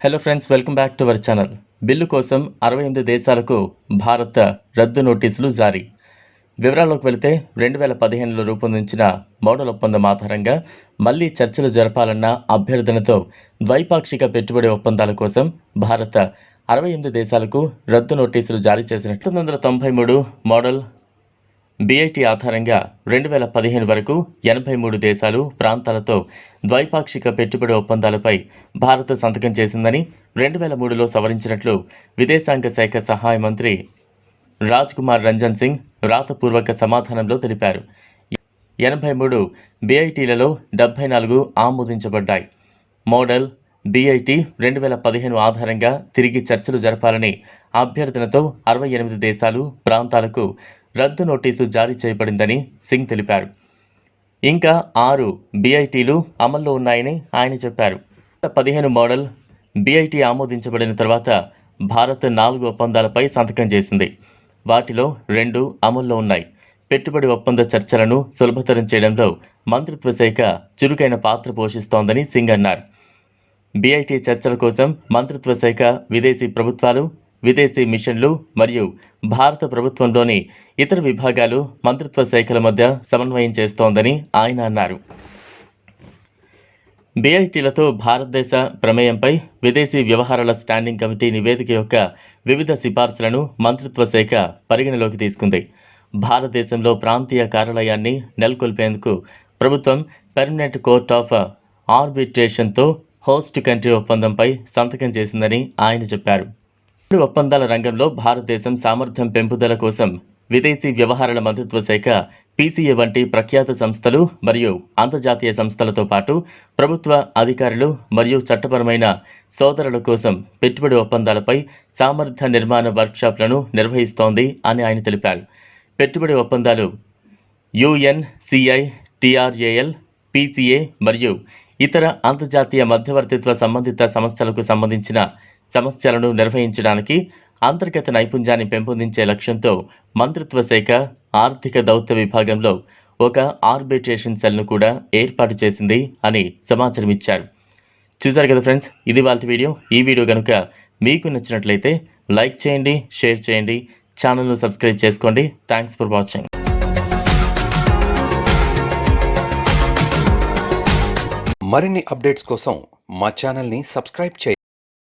Hello friends welcome back to our channel bill కోసం అరవై ఎనిమిది దేశాలకు భారత రద్దు నోటీసులు జారీ. వివరాల్లోకి వెళితే రెండు వేల పదిహేనులో రూపొందించిన మోడల్ ఒప్పందం ఆధారంగా మళ్ళీ చర్చలు జరపాలన్న అభ్యర్థనతో ద్వైపాక్షిక పెట్టుబడి ఒప్పందాల కోసం భారత అరవై ఎనిమిది దేశాలకు రద్దు నోటీసులు జారీ చేసినట్లు తొమ్మిది వందల తొంభై మూడు మోడల్ బీఐటీ ఆధారంగా రెండు వేల పదిహేను వరకు ఎనభై మూడు దేశాలు ప్రాంతాలతో ద్వైపాక్షిక పెట్టుబడి ఒప్పందాలపై భారత్ సంతకం చేసిందని రెండు వేల మూడులో సవరించినట్లు విదేశాంగ శాఖ సహాయ మంత్రి రాజ్ కుమార్ రంజన్ సింగ్ రాతపూర్వక సమాధానంలో తెలిపారు. ఎనభై మూడు బీఐటీలలో డెబ్బై నాలుగు ఆమోదించబడ్డాయి. మోడల్ బీఐటీ రెండు వేల పదిహేను ఆధారంగా తిరిగి చర్చలు జరపాలని అభ్యర్థనతో అరవై ఎనిమిది దేశాలు ప్రాంతాలకు రద్దు నోటీసు జారీ చేయబడిందని సింగ్ తెలిపారు. ఇంకా ఆరు బీఐటీలు అమల్లో ఉన్నాయని ఆయన చెప్పారు. పదిహేను మోడల్ బీఐటీ ఆమోదించబడిన తర్వాత భారత్ నాలుగు ఒప్పందాలపై సంతకం చేసింది. వాటిలో రెండు అమల్లో ఉన్నాయి. పెట్టుబడి ఒప్పంద చర్చలను సులభతరం చేయడంలో మంత్రిత్వ శాఖ చురుకైన పాత్ర పోషిస్తోందని సింగ్ అన్నారు. బీఐటీ చర్చల కోసం మంత్రిత్వ శాఖ విదేశీ ప్రభుత్వాలు విదేశీ మిషన్లు మరియు భారత ప్రభుత్వంలోని ఇతర విభాగాలు మంత్రిత్వ శాఖల మధ్య సమన్వయం చేస్తోందని ఆయన అన్నారు. బీఐటీలతో భారతదేశ ప్రమేయంపై విదేశీ వ్యవహారాల స్టాండింగ్ కమిటీ నివేదిక యొక్క వివిధ సిఫార్సులను మంత్రిత్వ శాఖ పరిగణలోకి తీసుకుంది. భారతదేశంలో ప్రాంతీయ కార్యాలయాన్ని నెలకొల్పేందుకు ప్రభుత్వం పెర్మనెంట్ కోర్ట్ ఆఫ్ ఆర్బిట్రేషన్తో హోస్ట్ కంట్రీ ఒప్పందంపై సంతకం చేసిందని ఆయన చెప్పారు. ఒప్పందాల రంగంలో భారతదేశం సామర్థ్యం పెంపుదల కోసం విదేశీ వ్యవహారాల మంత్రిత్వ శాఖ పీసీఏ వంటి ప్రఖ్యాత సంస్థలు మరియు అంతర్జాతీయ సంస్థలతో పాటు ప్రభుత్వ అధికారులు మరియు చట్టపరమైన సోదరుల కోసం పెట్టుబడి ఒప్పందాలపై సామర్థ్య నిర్మాణ వర్క్షాప్లను నిర్వహిస్తోంది అని ఆయన తెలిపారు. పెట్టుబడి ఒప్పందాలు యుఎన్సిఐ టిఆర్ఏఎల్ పీసీఏ మరియు ఇతర అంతర్జాతీయ మధ్యవర్తిత్వ సంబంధిత సంస్థలకు సంబంధించిన సమస్యలను నిర్వహించడానికి అంతర్గత నైపుణ్యాన్ని పెంపొందించే లక్ష్యంతో మంత్రిత్వ శాఖ ఆర్థిక దౌత్య విభాగంలో ఒక ఆర్బిట్రేషన్ సెల్ను కూడా ఏర్పాటు చేసింది అని సమాచారం ఇచ్చారు. చూశారు కదా ఫ్రెండ్స్ ఇది వాళ్ళ వీడియో. ఈ వీడియో కనుక మీకు నచ్చినట్లయితే లైక్ చేయండి షేర్ చేయండి ఛానల్ను సబ్స్క్రైబ్ చేసుకోండి. Thanks for watching. మరిన్ని అప్డేట్స్ కోసం మా ఛానల్ని సబ్స్క్రైబ్ చేయండి.